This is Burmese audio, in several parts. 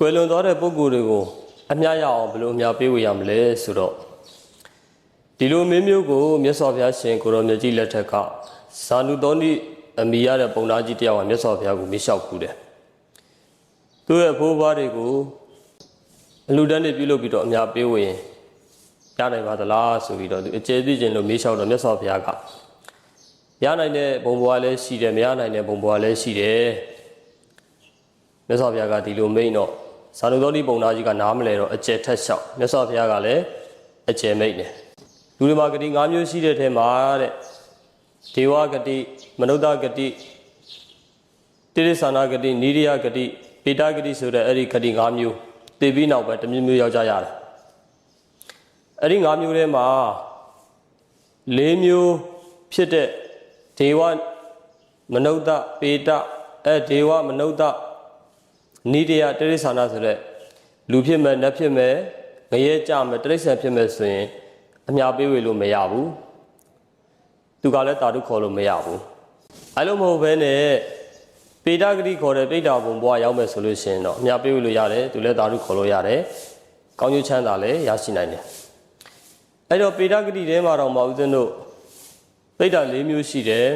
ကွယ်လွန်သွားတဲ့ပုဂ္ဂိုလ်တွေကိုအမျှရအောင်ဘယ်လိုအမျှပေးဝေရမလဲဆိုတော့ဒီလိုမင်းမျိုးကိုမြတ်စွာဘုရားရှင်ကိုရောမြတ်ကြီးလက်ထက်ကဇာနုသောနိအမိရတဲ့ပုံသားကြီးတယောက်ကမြတ်စွာဘုရားကိုမေးလျှောက်ခုတယ်သူ့ရဲ့ဘိုးဘွားတွေကိုအလူတန်းတွေပြုလုပ်ပြီးတော့အမျှပေးဝေရင်ရနိုင်ပါသလားဆိုပြီးတော့သူအကျယ်သိခြင်းလို့မေးလျှောက်တော့မြတ်စွာဘုရားကရနိုင်တဲ့ဘုံဘွားလည်းရှိတယ်မရနိုင်တဲ့ဘုံဘွားလည်းရှိတယ်မြတ်စွာဘုရားကဒီလိုမိန့်တော့ ဇာနုသောတိပုံသားကြီးကနားမလဲတော့အကျယ်ထက်လျှောက်မြတ်စွာဘုရားကလည်းအကျယ်မိန့်တယ်လူတွေမှာဂတိ၅မျိုးရှိတဲ့ထဲမှာတဲ့ဒေဝဂတိမနုဿဂတိတိရိစ္ဆာနာဂတိနိရိယဂတိပေတဂတိဆိုတဲ့အဲ့ဒီဂတိ၅မျိုးသိပြီးနောက်ပဲတစ်မျိုးမျိုးရောက်ကြရတယ်အဲ့ဒီ၅မျိုးထဲမှာ၄မျိုးဖြစ်တဲ့ဒေဝမနုဿပေတအဲဒေဝမနုဿ နိရိယတိရိစ္ဆာနာဆိုတဲ့လူဖြစ်မဲ့နတ်ဖြစ်မဲ့ငရဲကြမဲ့တိရိစ္ဆာန်ဖြစ်မဲ့ဆိုရင်အများပေးဝေလို့မရဘူးသူကလည်းတာတုခေါ်လို့မရဘူးအဲလိုမဟုတ်ဘဲနဲ့ပေတဂတိခေါ်တဲ့ပိဋ္ဌာဘုံဘွားရောက်မယ်ဆိုလို့ရှိရင်တော့အများပေးဝေလို့ရတယ်သူလည်းတာတုခေါ်လို့ရတယ်ကောင်းကျိုးချမ်းသာလည်းရရှိနိုင်တယ်အဲ့တော့ပေတဂတိထဲမှာတော့မဟုတ်သတို့ပိဋ္ဌာ၄မျိုးရှိတယ်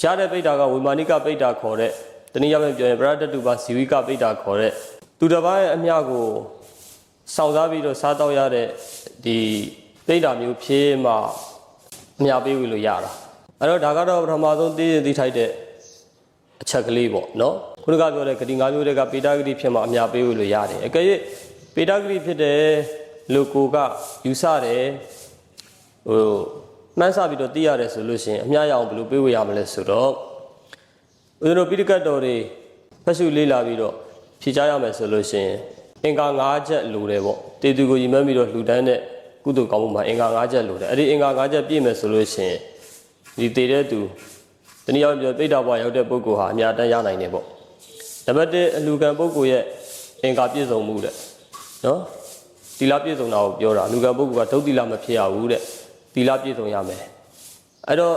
ရတဲ့ပိဋ္ဌာကဝိမာနိကပိဋ္ဌာခေါ်တဲ့ တနည်းအားဖြင့်ပြောရင်ပရတ္တုပါဇီဝိကပိဋ္ဌာခေါ်တဲ့သူတစ်ပါးရဲ့အမြကိုစောင့်စားပြီးတော့စားတော့ရတဲ့ဒီပိဋ္ဌာမျိုးဖြေးမှအမြပေးဝေလို့ရတာအဲ့တော့ဒါကတော့ပထမဆုံးသိရင်သိထိုက်တဲ့အချက်ကလေးပေါ့နော်ခုနကပြောတဲ့ဂတိ၅မျိုးတွေကပေတဂတိဖြစ်မှအမြပေးဝေလို့ရတယ်အကယ်၍ပေတဂတိဖြစ်တဲ့လူကိုကယူဆတယ်ဟိုမှန်းဆပြီးတော့သိရတယ်ဆိုလို့ရှိရင်အမြရအောင်ဘယ်လိုပေးဝေရမလဲဆိုတော့ ဦးဇင်းတို့ပိဋကတ်တော်တွေဖတ်ရှုလေးလာပြီးတော့ဖြေချရမယ်ဆိုလို့ရှိရင်အင်္ဂါ၅ချက်လိုတယ်ပေါ့တေသူကိုရည်မှန်းပြီးတော့လှူဒန်းတဲ့ကုသိုလ်ကောင်းမှုမှာအင်္ဂါ၅ချက်လိုတယ်အဲ့ဒီအင်္ဂါ၅ချက်ပြည့်မယ်ဆိုလို့ရှိရင်ဒီတည်တဲ့သူတနည်းအားဖြင့်ပိဋကဘွားရောက်တဲ့ပုဂ္ဂိုလ်ဟာအများတန်းရနိုင်တယ်ပေါ့နံပါတ်1အလှူခံပုဂ္ဂိုလ်ရဲ့အင်္ဂါပြည့်စုံမှုတဲ့နော်သီလပြည့်စုံတာကိုပြောတာအလှူခံပုဂ္ဂိုလ်ကဒုတ်သီလမဖြစ်ရဘူးတဲ့သီလပြည့်စုံရမယ်အဲ့တော့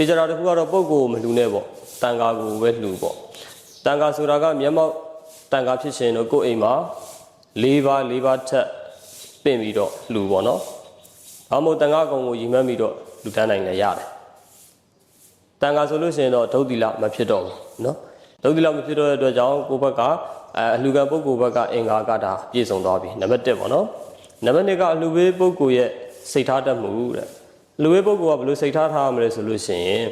တေချရာတစ်ခုကတော့ပုဂ္ဂိုလ်မလှူနဲ့ပေါ့တန်ခါကိုပဲလှူပေါ့တန်ခါဆိုတာကမျက်မှောက်တန်ခါဖြစ်ရှင်တော့ကိုယ့်အိမ်မှာ၄ပါး၄ပါးထက်ပင့်ပြီးတော့လှူပေါ့နော်ဘာမို့တန်ခါကုံကိုရည်မှန်းပြီးတော့လှူတန်းနိုင်လည်းရတယ်တန်ခါဆိုလို့ရှိရင်တော့ဒုတ်သီလမဖြစ်တော့ဘူးနော်ဒုတ်သီလမဖြစ်တော့တဲ့အတွက်ကြောင့်ကိုယ့်ဘက်ကအဲအလှူခံပုဂ္ဂိုလ်ဘက်ကအင်္ဂါကတာပြည့်စုံသွားပြီနံပါတ်1ပေါ့နော်နံပါတ်2ကအလှူပေးပုဂ္ဂိုလ်ရဲ့စိတ်ထားတတ်မှုတဲ့ လူဝေးပုဂ္ဂိုလ်ကဘယ်လိုစိတ်ထားထားရမလဲဆိုလို့ရှိရင်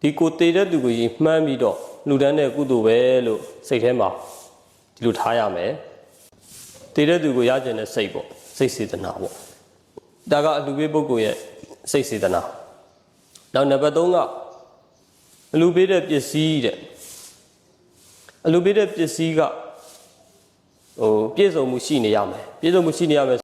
ဒီကိုတည်တဲ့သူကိုကြီးမှန်းပြီးတော့လှူဒန်းတဲ့ကုသိုလ်ပဲလို့စိတ်ထဲမှာဒီလိုထားရမယ်တည်တဲ့သူကိုရကျင်တဲ့စိတ်ပေါ့စိတ်စေတနာပေါ့ဒါကအလှူပေးပုဂ္ဂိုလ်ရဲ့စိတ်စေတနာနောက်နံပါတ်3ကအလှူပေးတဲ့ပစ္စည်းတဲ့အလှူပေးတဲ့ပစ္စည်းကဟိုပြည့်စုံမှုရှိနေရမယ်ပြည့်စုံမှုရှိနေရမယ်